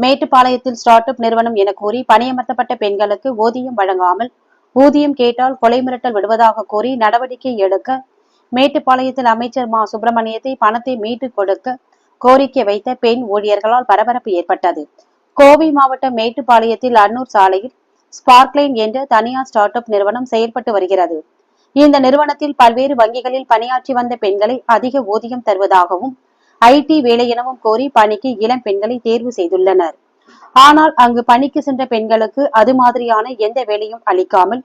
மேட்டுப்பாளையத்தில் start up நிறுவனம் என கூறி பணியமர்த்தப்பட்ட பெண்களுக்கு ஊதியம் வழங்காமல் ஊதியம் கேட்டால் கொலை மிரட்டல் விடுவதாக கூறி நடவடிக்கை எடுக்க மேட்டுப்பாளையத்தில் அமைச்சர் மா. சுப்பிரமணியத்தை பணத்தை மீட்டுக் கொடுக்க கோரிக்கை வைத்த பெண் ஊழியர்களால் பரபரப்பு ஏற்பட்டது. கோவை மாவட்டம் மேட்டுப்பாளையத்தில் அன்னூர் சாலையில் ஸ்பார்க்லைன் என்ற தனியார் ஸ்டார்ட் அப் நிறுவனம் செயல்பட்டு வருகிறது. இந்த நிறுவனத்தில் பல்வேறு வங்கிகளில் பணியாற்றி வந்த பெண்களை அதிக ஊதியம் தருவதாகவும் ஐடி வேலை எனவும் கோரி பணிக்கு இளம் பெண்களை தேர்வு செய்துள்ளனர். ஆனால் அங்கு பணிக்கு சென்ற பெண்களுக்கு அது மாதிரியான எந்த வேலையும் அளிக்காமல்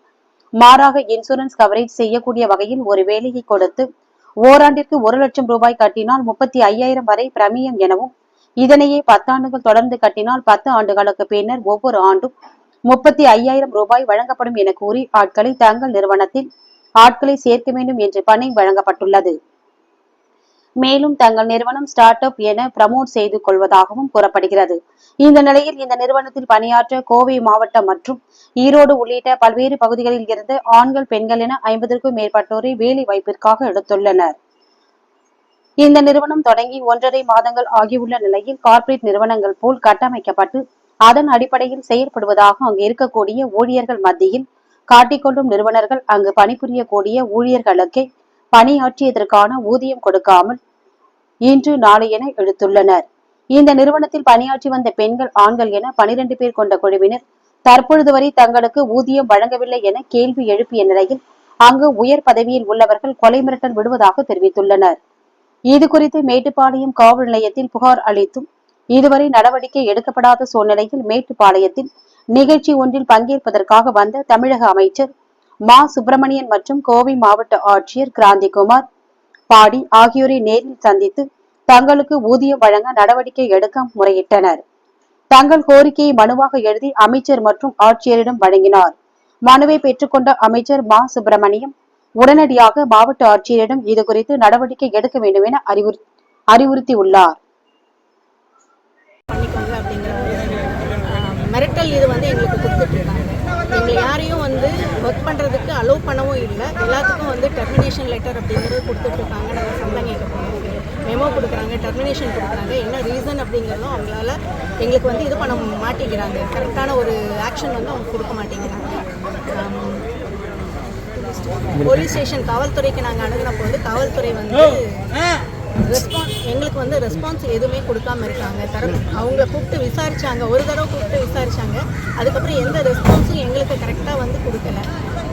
மாறாக இன்சூரன்ஸ் கவரேஜ் செய்யக்கூடிய வகையில் ஒரு வேலையை கொடுத்து ஓராண்டிற்கு ஒரு லட்சம் ரூபாய் கட்டினால் முப்பத்தி ஐயாயிரம் வரை பிரமியம் எனவும் இதனையே பத்தாண்டுகள் தொடர்ந்து கட்டினால் பத்து ஆண்டுகளுக்கு பின்னர் ஒவ்வொரு ஆண்டும் முப்பத்தி ஐயாயிரம் ரூபாய் வழங்கப்படும் என கூறி ஆட்களை தங்கள் நிறுவனத்தில் ஆட்களை சேர்க்க வேண்டும் என்று பணி வழங்கப்பட்டுள்ளது. மேலும் தங்கள் நிறுவனம் ஸ்டார்ட் அப் என பிரமோட் செய்து கொள்வதாகவும் கூறப்படுகிறது. இந்த நிலையில் இந்த நிறுவனத்தில் பணியாற்ற கோவை மாவட்டம் மற்றும் ஈரோடு உள்ளிட்ட பல்வேறு பகுதிகளில் இருந்து ஆண்கள் பெண்கள் என ஐம்பதற்கும் மேற்பட்டோரை வேலை வாய்ப்பிற்காக எடுத்துள்ளனர். இந்த நிறுவனம் தொடங்கி ஒன்றரை மாதங்கள் ஆகியுள்ள நிலையில் கார்ப்பரேட் நிறுவனங்கள் போல் கட்டமைக்கப்பட்டு அதன் அடிப்படையில் செயல்படுவதாக அங்கு இருக்கக்கூடிய ஊழியர்கள் மத்தியில் காட்டிக்கொள்ளும் நிறுவனர்கள் அங்கு பணிபுரியக்கூடிய ஊழியர்களுக்கே பணியாற்றியதற்கான ஊதியம் கொடுக்காமல் இன்று நாளை என எடுத்துள்ளனர் இந்த நிறுவனத்தில் பணியாற்றி வந்த பெண்கள் ஆண்கள் என பனிரெண்டு பேர் கொண்ட குழுவினர் தற்பொழுது வரை தங்களுக்கு ஊதியம் வழங்கவில்லை என கேள்வி எழுப்பிய நிலையில் அங்கு உயர் பதவியில் உள்ளவர்கள் கொலை மிரட்டல் விடுவதாக தெரிவித்துள்ளனர். இது குறித்து மேட்டுப்பாளையம் காவல் நிலையத்தில் புகார் அளித்தும் இதுவரை நடவடிக்கை எடுக்கப்படாத சூழ்நிலையில் மேட்டுப்பாளையத்தில் நிகழ்ச்சி ஒன்றில் பங்கேற்பதற்காக வந்த தமிழக அமைச்சர் மா. சுப்பிரமணியன் மற்றும் கோவை மாவட்ட ஆட்சியர் கிராந்திகுமார் பாடி ஆகியோரை நேரில் சந்தித்து தங்களுக்கு ஊதியம் வழங்க நடவடிக்கை எடுக்க முறையிட்டனர். தங்கள் கோரிக்கையை மனுவாக எழுதி அமைச்சர் மற்றும் ஆட்சியரிடம் வழங்கினார். மனுவை பெற்றுக்கொண்ட அமைச்சர் மா. சுப்பிரமணியம் உடனடியாக மாவட்ட ஆட்சியரிடம் இது குறித்து நடவடிக்கை எடுக்க வேண்டும் என அறிவுறு அறிவுறுத்தியுள்ளார். மிரட்டல் இது வந்து எங்களுக்கு கொடுத்துட்டு இருக்காங்க. எங்களை யாரையும் வந்து ஒர்க் பண்ணுறதுக்கு அலோவ் பண்ணவும் இல்லை. எல்லாத்துக்கும் வந்து டெர்மினேஷன் லெட்டர் அப்படிங்கிறது கொடுத்துட்ருக்காங்க. நாங்கள் சம்பளம் கேட்க போகிறோம் மெமோ கொடுக்குறாங்க டெர்மினேஷன் கொடுக்குறாங்க. என்ன ரீசன் அப்படிங்கிறதும் அவங்களால எங்களுக்கு வந்து இது பண்ண மாட்டேங்கிறாங்க. கரெக்டான ஒரு ஆக்ஷன் வந்து அவங்க கொடுக்க மாட்டேங்கிறாங்க. போலீஸ் ஸ்டேஷன் காவல்துறைக்கு நாங்கள் அணுகுனப்போ வந்து காவல்துறை வந்து ரெஸ்பான்ஸ் எங்களுக்கு வந்து ரெஸ்பான்ஸ் எதுவுமே கொடுக்காம இருக்காங்க. தர அவங்க கூப்பிட்டு விசாரிச்சாங்க. ஒரு தடவை கூப்பிட்டு விசாரிச்சாங்க. அதுக்கப்புறம் எந்த ரெஸ்பான்ஸும் எங்களுக்கு கரெக்டாக வந்து கொடுக்கல.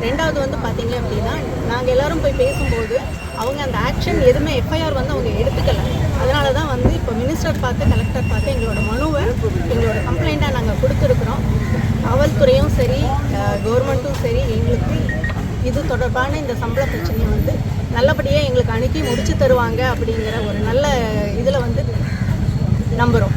ரெண்டாவது வந்து பார்த்தீங்க அப்படின்னா நாங்கள் எல்லாரும் போய் பேசும்போது அவங்க அந்த ஆக்ஷன் எதுவுமே எஃப்ஐஆர் வந்து அவங்க எடுத்துக்கல. அதனால தான் வந்து இப்போ மினிஸ்டர் பார்த்து கலெக்டர் பார்த்து எங்களோட மனுவை எங்களோட கம்ப்ளைண்ட்டாக நாங்கள் கொடுத்துருக்குறோம். காவல்துறையும் சரி கவர்மெண்ட்டும் சரி எங்களுக்கு இது தொடர்பான இந்த சம்பள பிரச்சனையை வந்து நல்லபடியாக எங்களுக்கு அனுப்பி முடிச்சு தருவாங்க அப்படிங்கிற ஒரு நல்ல இதில் வந்து நம்புகிறோம்